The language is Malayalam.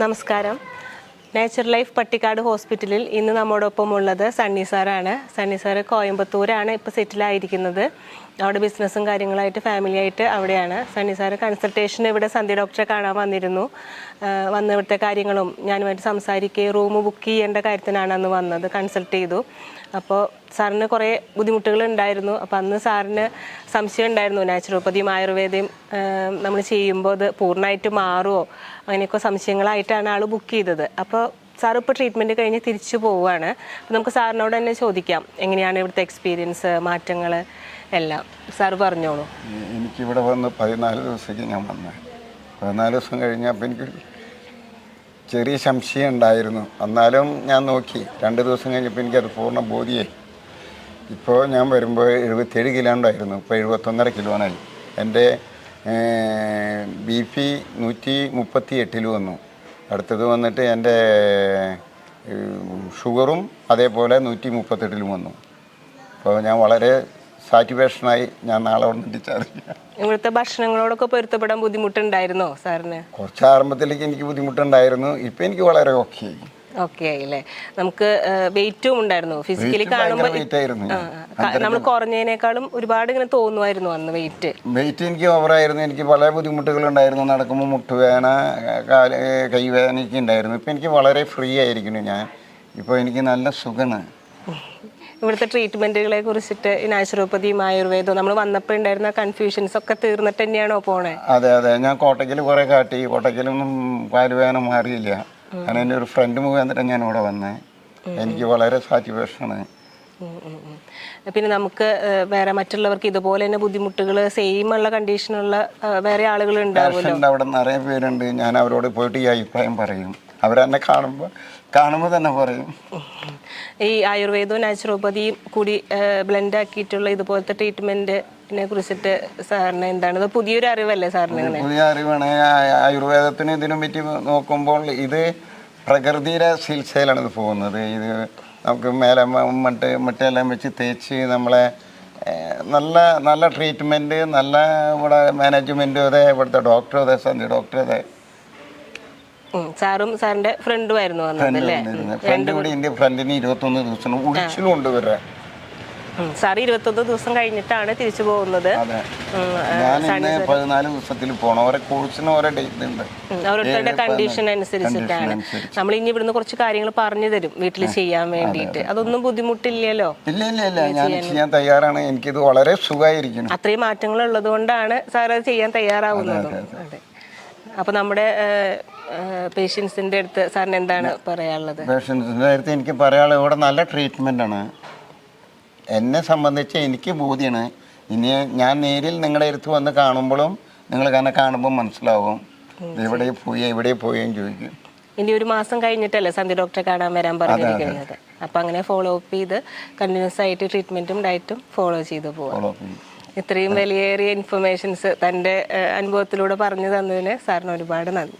നമസ്കാരം. നേച്ചർ ലൈഫ് പട്ടിക്കാട് ഹോസ്പിറ്റലിൽ ഇന്ന് നമ്മോടൊപ്പം ഉള്ളത് സണ്ണി സാറാണ്. സണ്ണി സാറ് കോയമ്പത്തൂരാണ് ഇപ്പോൾ സെറ്റിലായിരിക്കുന്നത്. അവിടെ ബിസിനസ്സും കാര്യങ്ങളായിട്ട് ഫാമിലി ആയിട്ട് അവിടെയാണ്. സണ്ണി സാറ് കൺസൾട്ടേഷൻ ഇവിടെ സന്ധ്യ ഡോക്ടറെ കാണാൻ വന്നിരുന്നു. വന്ന വന്ന് ഇവിടുത്തെ കാര്യങ്ങളും ഞാനുമായിട്ട് സംസാരിക്കുകയും റൂം ബുക്ക് ചെയ്യേണ്ട കാര്യത്തിനാണ് അന്ന് വന്നത് കൺസൾട്ട് ചെയ്തു. അപ്പോൾ സാറിന് കുറേ ബുദ്ധിമുട്ടുകൾ ഉണ്ടായിരുന്നു. അപ്പോൾ അന്ന് സാറിന് സംശയം ഉണ്ടായിരുന്നു. നാച്ചുറോപ്പതിയും ആയുർവേദയും നമ്മൾ ചെയ്യുമ്പോൾ അത് പൂർണമായിട്ട് മാറുമോ? അങ്ങനെയൊക്കെ സംശയങ്ങളായിട്ടാണ് ആൾ ബുക്ക് ചെയ്തത്. അപ്പോൾ സാർ ഇപ്പോൾ ട്രീറ്റ്മെന്റ് കഴിഞ്ഞ് തിരിച്ചു പോവുകയാണ്. അപ്പോൾ നമുക്ക് സാറിനോട് തന്നെ ചോദിക്കാം. എങ്ങനെയാണ് ഇവിടുത്തെ എക്സ്പീരിയൻസ് മാറ്റങ്ങൾ എല്ലാം. സാർ പറഞ്ഞോളൂ. എനിക്കിവിടെ വന്ന് പതിനാല് ദിവസത്തേക്ക് ഞാൻ വന്നത് പതിനാല് ദിവസം കഴിഞ്ഞപ്പോൾ എനിക്ക് ചെറിയ സംശയം ഉണ്ടായിരുന്നു. എന്നാലും ഞാൻ നോക്കി. രണ്ട് ദിവസം കഴിഞ്ഞപ്പോൾ എനിക്കത് പൂർണ ബോധിയായി. ഇപ്പോൾ ഞാൻ വരുമ്പോൾ എഴുപത്തേഴ് കിലോ ഉണ്ടായിരുന്നു. ഇപ്പോൾ എഴുപത്തൊന്നര കിലോനായി എന്റെ ബി പി നൂറ്റി മുപ്പത്തി എട്ടിൽ വന്നു. അടുത്തത് വന്നിട്ട് എന്റെ ഷുഗറും അതേപോലെ നൂറ്റി മുപ്പത്തെട്ടിലും വന്നു. അപ്പോൾ ഞാൻ വളരെ സാറ്റിസ്ഫാക്ഷനായി ഞാൻ നാളെ വന്നിട്ട് ചാടില്ല ഇവിടുത്തെ ഭക്ഷണങ്ങളോടൊക്കെ പൊരുത്തപ്പെടാൻ ബുദ്ധിമുട്ടുണ്ടായിരുന്നോ സാറിന്? കുറച്ച് ആരംഭത്തിലേക്ക് എനിക്ക് ബുദ്ധിമുട്ടുണ്ടായിരുന്നു. ഇപ്പം എനിക്ക് വളരെ ഓക്കെ ആയി. ഓക്കെ ആയില്ലേ? നമുക്ക് വെയിറ്റും ഉണ്ടായിരുന്നു. ഫിസിക്കലി കാണുമ്പോൾ. നമ്മൾ കുറഞ്ഞതിനേക്കാളും ഒരുപാട് ഇങ്ങനെ തോന്നുമായിരുന്നു അന്ന് വെയിറ്റ് വെയിറ്റ് എനിക്ക് ഓവറായിരുന്നു എനിക്ക് പല ബുദ്ധിമുട്ടുകളുണ്ടായിരുന്നു നടക്കുമ്പോൾ മുട്ടുവേദന കാൽ കൈവേദനയൊക്കെ ഉണ്ടായിരുന്നു. ഇപ്പം എനിക്ക് വളരെ ഫ്രീ ആയിരിക്കുന്നു ഞാൻ. ഇപ്പോൾ എനിക്ക് നല്ല സുഖമാണ്. ഇവിടുത്തെ ട്രീറ്റ്മെന്റുകളെ കുറിച്ചിട്ട് നാച്ചുറോപ്പതിയും ആയുർവേദവും നമ്മൾ വന്നപ്പോൾ ഉണ്ടായിരുന്ന കൺഫ്യൂഷൻസ് ഒക്കെ തീർന്നിട്ട് തന്നെയാണോ പോണേ? അതെ അതെ. ഞാൻ കോട്ടയ്ക്കൽ കുറേ കാട്ടി. കോട്ടയ്ക്കലൊന്നും കാലുവേദന മാറിയില്ല. കാരണം എന്റെ ഒരു ഫ്രണ്ട് മുഖാന്തരം ഞാൻ ഇവിടെ വന്നേ എനിക്ക് വളരെ സാറ്റിസ്ഫാക്ഷനാണ്. പിന്നെ നമുക്ക് വേറെ മറ്റുള്ളവർക്ക് ഇതുപോലെ തന്നെ ബുദ്ധിമുട്ടുകൾ സെയിം ഉള്ള കണ്ടീഷനുള്ള വേറെ ആളുകൾ അവിടെ നിറയെ പേരുണ്ട്. ഞാൻ അവരോട് പോയിട്ട് ഈ അഭിപ്രായം പറയും. അവരെന്നെ കാണുമ്പോൾ കാണുമ്പോൾ തന്നെ പറയും. ഈ ആയുർവേദവും നാച്ചുറോപ്പതിയും കൂടി ബ്ലെൻഡ് ആക്കിയിട്ടുള്ള ഇതുപോലത്തെ ട്രീറ്റ്മെന്റ് കുറിച്ചിട്ട് സാറിന് എന്താണ്? ഇത് പുതിയൊരു അറിവല്ലേ സാറിന് പുതിയ അറിവാണ്. ആയുർവേദത്തിന് ഇതിനും പറ്റി നോക്കുമ്പോൾ ഇത് പ്രകൃതിയുടെ ചികിത്സയിലാണ് ഇത് പോകുന്നത്. ഇത് നമുക്ക് മേലെ മട്ട് മട്ടെല്ലാം വെച്ച് തേച്ച് നമ്മളെ നല്ല നല്ല ട്രീറ്റ്മെന്റ് നല്ല ഇവിടെ മാനേജ്മെന്റും അതെ ഇവിടുത്തെ ഡോക്ടറും അതെ സന്ധി ഡോക്ടറും അതെ. സാറും സാറിന്റെ ഫ്രണ്ടും ആയിരുന്നു വന്നത് ഫ്രണ്ട് കൂടി എന്റെ ഫ്രണ്ടിന് ഇരുപത്തൊന്ന് ദിവസം ഉടിച്ചിലും ഉണ്ട് ഇവരെ. ഉം. സാർ ഇരുപത്തൊന്ന് ദിവസം കഴിഞ്ഞിട്ടാണ് തിരിച്ചു പോകുന്നത്. പതിനാല് ദിവസത്തിൽ പോകണം ഓരോ കോഴ്സിന് ഓരോ ഡേറ്റ് ഉണ്ട്. ഓരോരുത്തരുടെ കണ്ടീഷൻ അനുസരിച്ചിട്ടാണ്. നമ്മൾ ഇനി ഇവിടുന്ന് കുറച്ച് കാര്യങ്ങൾ പറഞ്ഞു തരും. വീട്ടിൽ ചെയ്യാൻ വേണ്ടിയിട്ട്. അതൊന്നും ബുദ്ധിമുട്ടില്ലല്ലോ? ഇല്ല ഇല്ല ഇല്ല. ഞാൻ ചെയ്യാൻ തയ്യാറാണ്. എനിക്കിത് വളരെ സുഖമായിരിക്കും അത്രയും മാറ്റങ്ങൾ ഉള്ളത് കൊണ്ടാണ് സാർ അത് ചെയ്യാൻ തയ്യാറാവുന്നത്. അതെ അപ്പൊ നമ്മുടെ പേഷ്യൻസിന്റെ അടുത്ത് സാറിന് എന്താണ് പറയാനുള്ളത്? പേഷ്യൻസിന്റെ അടുത്ത് എനിക്ക് പറയാനുള്ളത് ഇവിടെ നല്ല ട്രീറ്റ്മെന്റ് ആണ്. എന്നെ സംബന്ധിച്ച് എനിക്ക് ബോധ്യമാണ് ഇനി ഞാൻ നേരിൽ നിങ്ങളുടെ അടുത്ത് വന്ന് കാണുമ്പോഴും നിങ്ങൾ കാരണം കാണുമ്പോൾ മനസ്സിലാവും. എവിടെ പോയി എവിടെ പോയെന്ന് ചോദിക്കും. ഇനി ഒരു മാസം കഴിഞ്ഞിട്ടല്ലേ സന്ധി ഡോക്ടറെ കാണാൻ വരാൻ പറഞ്ഞിരിക്കുന്നത്. അപ്പൊ അങ്ങനെ ഫോളോ അപ്പ് ചെയ്ത് കണ്ടിന്യൂസ് ആയിട്ട് ട്രീറ്റ്മെന്റും ഡയറ്റും ഫോളോ ചെയ്ത് പോവാം. ഇത്രയും വലിയേറിയ ഇൻഫർമേഷൻസ് തന്റെ അനുഭവത്തിലൂടെ പറഞ്ഞു തന്നതിന് സാറിന് ഒരുപാട് നന്ദി.